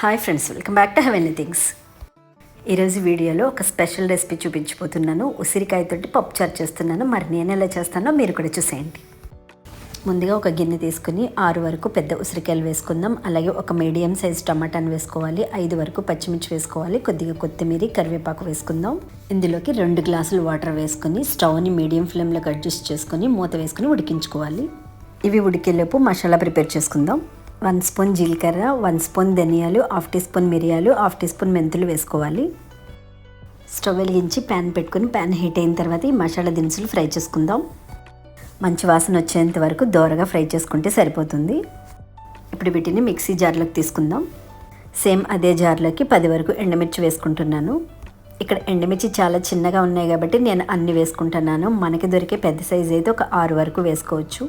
Hi friends welcome back to any things ఈరోజు వీడియోలో ఒక స్పెషల్ రెసిపీ చూపించిపోతున్నాను ఉసిరికాయతోటి పప్పు చారు చేస్తున్నాను. మరి నేను ఎలా చేస్తానో మీరు కూడా చూసేయండి. ముందుగా ఒక గిన్నె తీసుకుని ఆరు వరకు పెద్ద ఉసిరికాయలు వేసుకుందాం. అలాగే ఒక మీడియం సైజ్ టమాటాను వేసుకోవాలి. ఐదు వరకు పచ్చిమిర్చి వేసుకోవాలి. కొద్దిగా కొత్తిమీర కరివేపాకు వేసుకుందాం. ఇందులోకి రెండు గ్లాసులు వాటర్ వేసుకొని స్టవ్ని మీడియం ఫ్లేమ్లోకి అడ్జస్ట్ చేసుకొని మూత వేసుకుని ఉడికించుకోవాలి. ఇవి ఉడికేలోపు మసాలా ప్రిపేర్ చేసుకుందాం. వన్ స్పూన్ జీలకర్ర వన్ స్పూన్ ధనియాలు హాఫ్ టీ స్పూన్ మిరియాలు హాఫ్ టీ స్పూన్ మెంతులు వేసుకోవాలి. స్టవ్ వెలిగించి ప్యాన్ పెట్టుకుని ప్యాన్ హీట్ అయిన తర్వాత ఈ మసాలా దినుసులు ఫ్రై చేసుకుందాం. మంచి వాసన వచ్చేంత వరకు దోరగా ఫ్రై చేసుకుంటే సరిపోతుంది. ఇప్పుడు వీటిని మిక్సీ జార్లోకి తీసుకుందాం. సేమ్ అదే జార్లోకి పది వరకు ఎండుమిర్చి వేసుకుంటున్నాను. ఇక్కడ ఎండుమిర్చి చాలా చిన్నగా ఉన్నాయి కాబట్టి నేను అన్ని వేసుకుంటున్నాను. మనకి దొరికే పెద్ద సైజ్ అయితే ఒక ఆరు వరకు వేసుకోవచ్చు.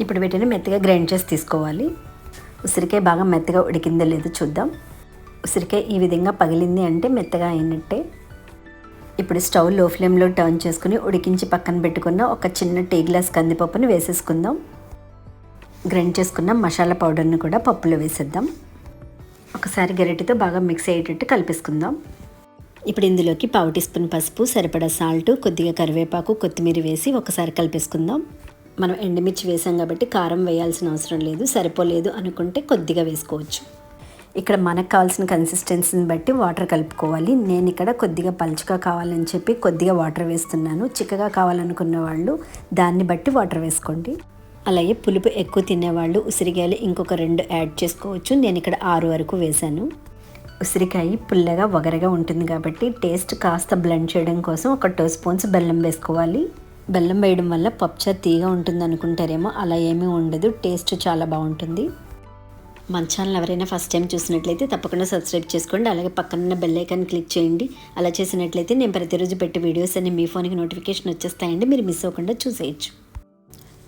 ఇప్పుడు వీటిని మెత్తగా గ్రైండ్ చేసి తీసుకోవాలి. ఉసిరికాయ బాగా మెత్తగా ఉడికిందో లేదో చూద్దాం. ఉసిరికాయ ఈ విధంగా పగిలింది అంటే మెత్తగా అయినట్టే. ఇప్పుడు స్టవ్లో ఫ్లేమ్లో టర్న్ చేసుకుని ఉడికించి పక్కన పెట్టుకున్న ఒక చిన్న టీ గ్లాస్ కందిపప్పుని వేసేసుకుందాం. గ్రైండ్ చేసుకున్న మసాలా పౌడర్ని కూడా పప్పులో వేసేద్దాం. ఒకసారి గరిటెతో బాగా మిక్స్ అయ్యేటట్టు కలిపేసుకుందాం. ఇప్పుడు ఇందులోకి పావు టీ స్పూన్ పసుపు సరిపడా సాల్ట్ కొద్దిగా కరివేపాకు కొత్తిమీర వేసి ఒకసారి కలిపేసుకుందాం. మనం ఎండుమిర్చి వేసాం కాబట్టి కారం వేయాల్సిన అవసరం లేదు సరిపోలేదు అనుకుంటే కొద్దిగా వేసుకోవచ్చు. ఇక్కడ మనకు కావాల్సిన కన్సిస్టెన్సీని బట్టి వాటర్ కలుపుకోవాలి. నేను ఇక్కడ కొద్దిగా పలుచగా కావాలని చెప్పి కొద్దిగా వాటర్ వేస్తున్నాను. చిక్కగా కావాలనుకున్న వాళ్ళు దాన్ని బట్టి వాటర్ వేసుకోండి. అలాగే పులుపు ఎక్కువ తినేవాళ్ళు ఉసిరికాయలు ఇంకొక రెండు యాడ్ చేసుకోవచ్చు. నేను ఇక్కడ ఆరు వరకు వేశాను. ఉసిరికాయ పుల్లగా వగరగా ఉంటుంది కాబట్టి టేస్ట్ కాస్త బ్లెండ్ చేయడం కోసం ఒక టూ స్పూన్స్ బెల్లం వేసుకోవాలి. బెల్లం వేయడం వల్ల పప్పుచారు తీగా ఉంటుంది అనుకుంటారేమో అలా ఏమీ ఉండదు. టేస్ట్ చాలా బాగుంటుంది. మన ఛానల్ ఎవరైనా ఫస్ట్ టైం చూసినట్లయితే తప్పకుండా సబ్స్క్రైబ్ చేసుకోండి. అలాగే పక్కన బెల్ ఐకాన్ క్లిక్ చేయండి. అలా చేసినట్లయితే నేను ప్రతిరోజు పెట్టే వీడియోస్ అన్ని మీ ఫోన్కి నోటిఫికేషన్ వచ్చేస్తాయండి. మీరు మిస్ అవ్వకుండా చూసేయచ్చు.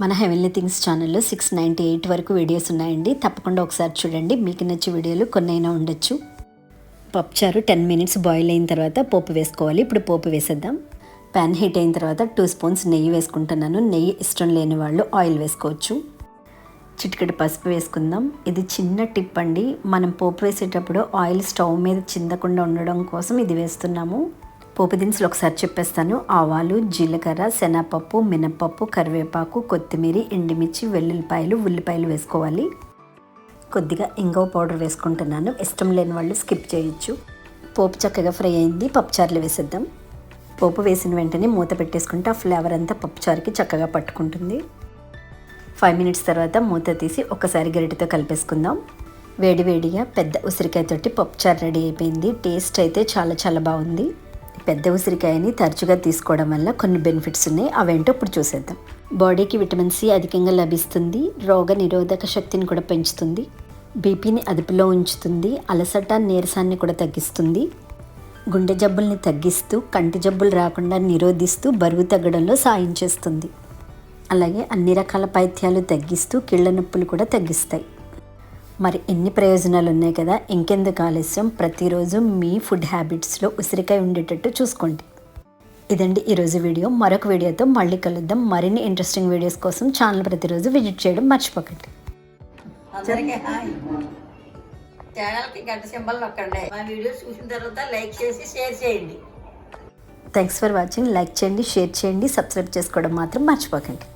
మన హెవెన్లీ థింగ్స్ ఛానల్లో సిక్స్ నైంటీ ఎయిట్ వరకు వీడియోస్ ఉన్నాయండి. తప్పకుండా ఒకసారి చూడండి. మీకు నచ్చే వీడియోలు కొన్నైనా ఉండొచ్చు. పప్పుచారు టెన్ మినిట్స్ బాయిల్ అయిన తర్వాత పోపు వేసుకోవాలి. ఇప్పుడు పోపు వేసేద్దాం. ప్యాన్ హీట్ అయిన తర్వాత టూ స్పూన్స్ నెయ్యి వేసుకుంటున్నాను. నెయ్యి ఇష్టం లేని వాళ్ళు ఆయిల్ వేసుకోవచ్చు. చిటికెడు పసుపు వేసుకుందాం. ఇది చిన్న టిప్ అండి. మనం పోపు వేసేటప్పుడు ఆయిల్ స్టవ్ మీద చిందకుండా ఉండడం కోసం ఇది వేస్తున్నాము. పోపు దినుసులు ఒకసారి చెప్పేస్తాను. ఆవాలు జీలకర్ర శనగపప్పు మినప్పప్పు కరివేపాకు కొత్తిమీర ఎండుమిర్చి వెల్లుల్లిపాయలు ఉల్లిపాయలు వేసుకోవాలి. కొద్దిగా ఇంగవ పౌడర్ వేసుకుంటున్నాను. ఇష్టం లేని వాళ్ళు స్కిప్ చేయొచ్చు. పోపు చక్కగా ఫ్రై అయింది. పప్పుచారులు వేసేద్దాం. పోపు వేసిన వెంటనే మూత పెట్టేసుకుంటే ఆ ఫ్లేవర్ అంతా పప్పుచారుకి చక్కగా పట్టుకుంటుంది. ఫైవ్ మినిట్స్ తర్వాత మూత తీసి ఒకసారి గరిటతో కలిపేసుకుందాం. వేడి వేడిగా పెద్ద ఉసిరికాయతోటి పప్పుచారు రెడీ అయిపోయింది. టేస్ట్ అయితే చాలా చాలా బాగుంది. పెద్ద ఉసిరికాయని తరచుగా తీసుకోవడం వల్ల కొన్ని బెనిఫిట్స్ ఉన్నాయి. అవేంటో ఇప్పుడు చూసేద్దాం. బాడీకి విటమిన్ సి అధికంగా లభిస్తుంది. రోగ నిరోధక శక్తిని కూడా పెంచుతుంది. బీపీని అదుపులో ఉంచుతుంది. అలసట నీరసాన్ని కూడా తగ్గిస్తుంది. గుండె జబ్బుల్ని తగ్గిస్తూ కంటి జబ్బులు రాకుండా నిరోధిస్తూ బరువు తగ్గడంలో సాయం చేస్తుంది. అలాగే అన్ని రకాల పైత్యాలు తగ్గిస్తూ కీళ్ళ నొప్పులు కూడా తగ్గిస్తాయి. మరి ఎన్ని ప్రయోజనాలు ఉన్నాయి కదా? ఇంకెందుకు ఆలస్యం? ప్రతిరోజు మీ ఫుడ్ హ్యాబిట్స్లో ఉసిరికాయ ఉండేటట్టు చూసుకోండి. ఇదండి ఈరోజు వీడియో. మరొక వీడియోతో మళ్ళీ కలుద్దాం. మరిన్ని ఇంట్రెస్టింగ్ వీడియోస్ కోసం ఛానల్ ప్రతిరోజు విజిట్ చేయడం మర్చిపోకండి. అందరికీ హాయ్. ఛానల్కి గంట సింబల్ నొక్కండి. మా వీడియోస్ చూసిన తర్వాత లైక్ చేసి షేర్ చేయండి. థ్యాంక్స్ ఫర్ వాచింగ్ లైక్ చేయండి షేర్ చేయండి సబ్స్క్రైబ్ చేసుకోవడం మాత్రం మర్చిపోకండి.